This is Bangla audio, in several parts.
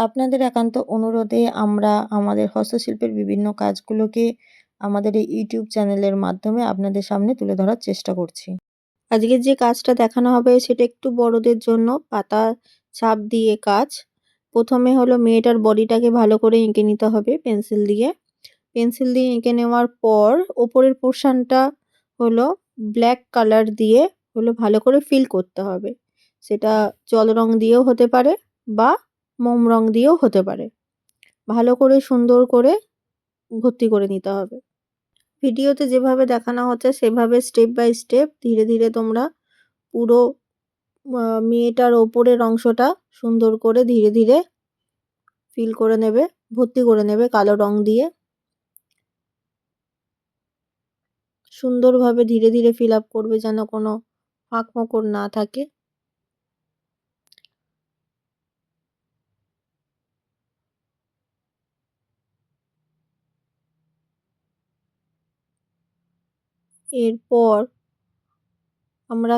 আপনাদের একান্ত অনুরোধে আমরা আমাদের হস্তশিল্পের বিভিন্ন কাজগুলোকে আমাদের এই ইউটিউব চ্যানেলের মাধ্যমে আপনাদের সামনে তুলে ধরার চেষ্টা করছি। আজকে যে কাজটা দেখানো হবে সেটা একটু বড়দের জন্য পাতা ছাপ দিয়ে কাজ। প্রথমে হলো মেয়েটার বডিটাকে ভালো করে এঁকে নিতে হবে পেন্সিল দিয়ে। পেন্সিল দিয়ে এঁকে নেওয়ার পর ওপরের পোর্শনটা হলো ব্ল্যাক কালার দিয়ে হলো ভালো করে ফিল করতে হবে। সেটা জল রং দিয়েও হতে পারে বা মোম রং দিয়েও হতে পারে। ভালো করে, সুন্দর করে ভর্তি করে নিতে হবে। ভিডিওতে যেভাবে দেখানো হচ্ছে, সেভাবে স্টেপ বাই স্টেপ ধীরে ধীরে তোমরা পুরো মেয়েটার ওপরের অংশটা সুন্দর করে ধীরে ধীরে ফিল করে নেবে, ভর্তি করে নেবে কালো রং দিয়ে। সুন্দরভাবে ধীরে ধীরে ফিল আপ করবে যেন কোনো ফাঁক না থাকে। এরপর আমরা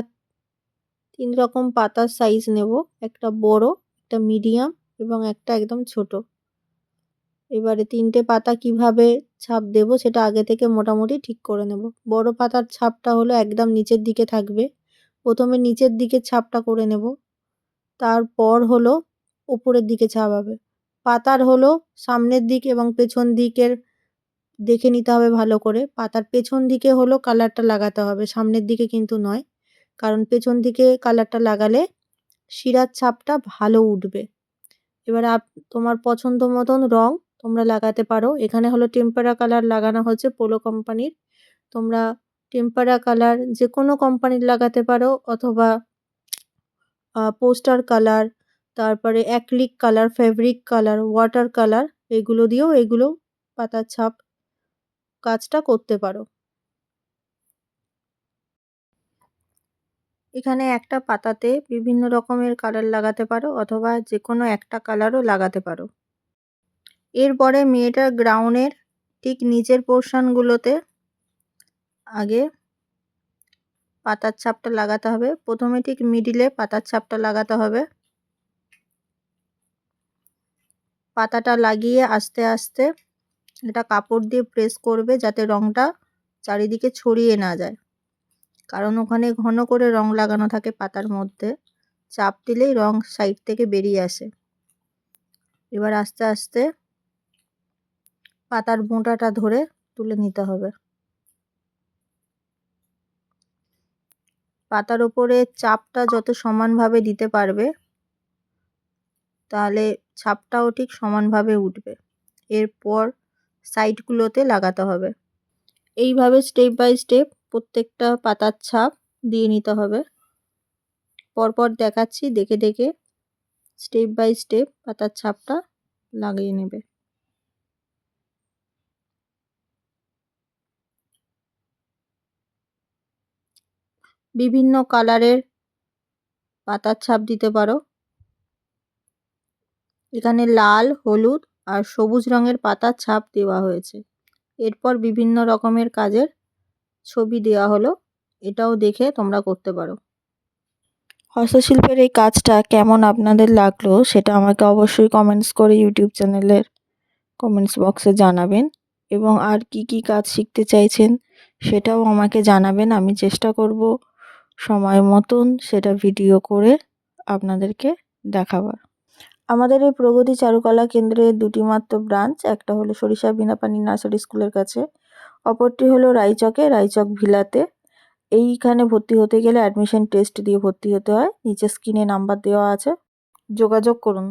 তিন রকম পাতার সাইজ নেব। একটা বড়, একটা মিডিয়াম এবং একটা একদম ছোট। এবারে তিনটে পাতা কীভাবে ছাপ দেব সেটা আগে থেকে মোটামুটি ঠিক করে নেব। বড় পাতার ছাপটা হলো একদম নিচের দিকে থাকবে। প্রথমে নিচের দিকে ছাপটা করে নেব। তারপর হলো উপরের দিকে ছাপ হবে পাতার হলো সামনের দিক এবং পেছন দিকের দেখে নিতে হবে ভালো করে। পাতার পেছন দিকে হলো কালারটা লাগাতে হবে, সামনের দিকে কিন্তু নয়। কারণ পেছন দিকে কালারটা লাগালে শিরার ছাপটা ভালো উঠবে। এবার আপ, তোমার পছন্দ মতন রং তোমরা লাগাতে পারো। এখানে হলো টেম্পারা কালার লাগানো হচ্ছে পোলো কোম্পানির তোমরা টেম্পারা কালার যে কোনো কোম্পানির লাগাতে পারো অথবা পোস্টার কালার তারপরে acrylic colour fabric colour water colour এগুলো দিয়েও এগুলো পাতার ছাপ কাজটা করতে পারো। এখানে একটা পাতাতে বিভিন্ন রকমের কালার লাগাতে পারো অথবা যে কোনো একটা কালারও লাগাতে পারো। এরপরে মেয়েটার গ্রাউনের ঠিক নিচের পোর্শনগুলোতে আগে পাতার ছাপটা লাগাতে হবে। প্রথমে ঠিক মিডিলে পাতার ছাপটা লাগাতে হবে। পাতাটা লাগিয়ে আস্তে আস্তে এটা কাপড় দিয়ে প্রেস করবে যাতে রঙটা চারিদিকে ছড়িয়ে না যায়। কারণ ওখানে ঘন করে রং লাগানো থাকে পাতার মধ্যে। চাপ দিলেই রং সাইড থেকে বেরিয়ে আসে। এবার আস্তে আস্তে পাতার বোঁটাটা ধরে তুলে নিতে হবে। পাতার ওপরে চাপটা যত সমানভাবে দিতে পারবে, তাহলে ছাপটাও ঠিক সমানভাবে উঠবে। এরপর সাইডগুলোতে লাগাতে হবে। এইভাবে স্টেপ বাই স্টেপ প্রত্যেকটা পাতার ছাপ দিয়ে নিতে হবে। পরপর দেখাচ্ছি, দেখে দেখে স্টেপ বাই স্টেপ পাতার ছাপটা লাগিয়ে নেবে। বিভিন্ন কালারের পাতার ছাপ দিতে পারো। এখানে লাল, হলুদ আর সবুজ রঙের পাতার ছাপ দেওয়া হয়েছে। এরপর বিভিন্ন রকমের কাজের ছবি দেওয়া হলো। এটাও দেখে তোমরা করতে পারো। হস্তশিল্পের এই কাজটা কেমন আপনাদের লাগল সেটা আমাকে অবশ্যই কমেন্টস করে ইউটিউব চ্যানেলের কমেন্টস বক্সে জানাবেন। এবং আর কি কি কাজ শিখতে চাইছেন সেটাও আমাকে জানাবেন। আমি চেষ্টা করব সময় মতন সেটা ভিডিও করে আপনাদেরকে দেখাবার। আমাদের এই প্রগতি চারুকলা কেন্দ্রে দুটি মাত্র ব্রাঞ্চ, একটা হলো সরিষা বিনাপানি নার্সারি স্কুলের কাছে, অপরটি হলো রায়চকে রায়চক ভিলাতে। এইখানে ভর্তি হতে গেলে অ্যাডমিশন টেস্ট দিয়ে ভর্তি হতে হয়। নিচে স্ক্রিনে নাম্বার দেওয়া আছে। যোগাযোগ করুন।